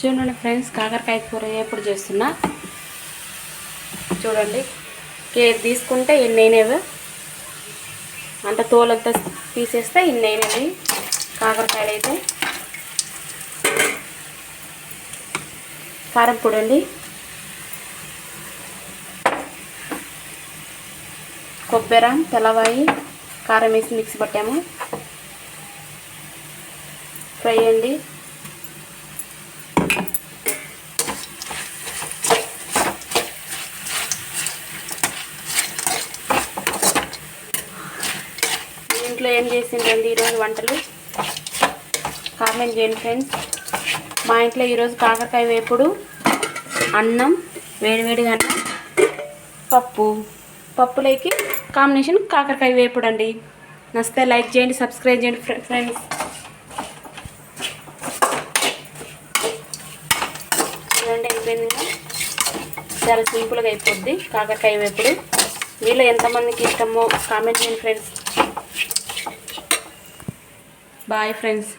చూడండి ఫ్రెండ్స్ కాకరకాయ కూర ఎప్పుడు చేస్తున్నా. చూడండి కే తీసుకుంటే ఎన్నైనవి. అంత తోలంతా తీసేస్తే ఇన్నైనవి కాకరకాయలు అయితే. కారం పొడండి. కొబ్బరి తెల్లవాయి కారం వేసి మిక్సీ పట్టాము. ఫ్రై అండి. ఇంట్లో ఏం చేసిందండి ఈరోజు వంటలు? కామెంట్ చేయండి ఫ్రెండ్స్. మా ఇంట్లో ఈరోజు కాకరకాయ వేపుడు అన్నం వేడివేడిగా అన్నం పప్పు. పప్పులోకి కాంబినేషన్ కాకరకాయ వేపుడు అండి నచ్చితే లైక్ చేయండి సబ్స్క్రైబ్ చేయండి ఫ్రెండ్స్. చూడండి అయిపోయింది చాలా సింపుల్గా అయిపోద్ది కాకరకాయ వేపుడు. మీలో ఎంతమందికి ఇష్టమో కామెంట్ చేయండి ఫ్రెండ్స్. Bye friends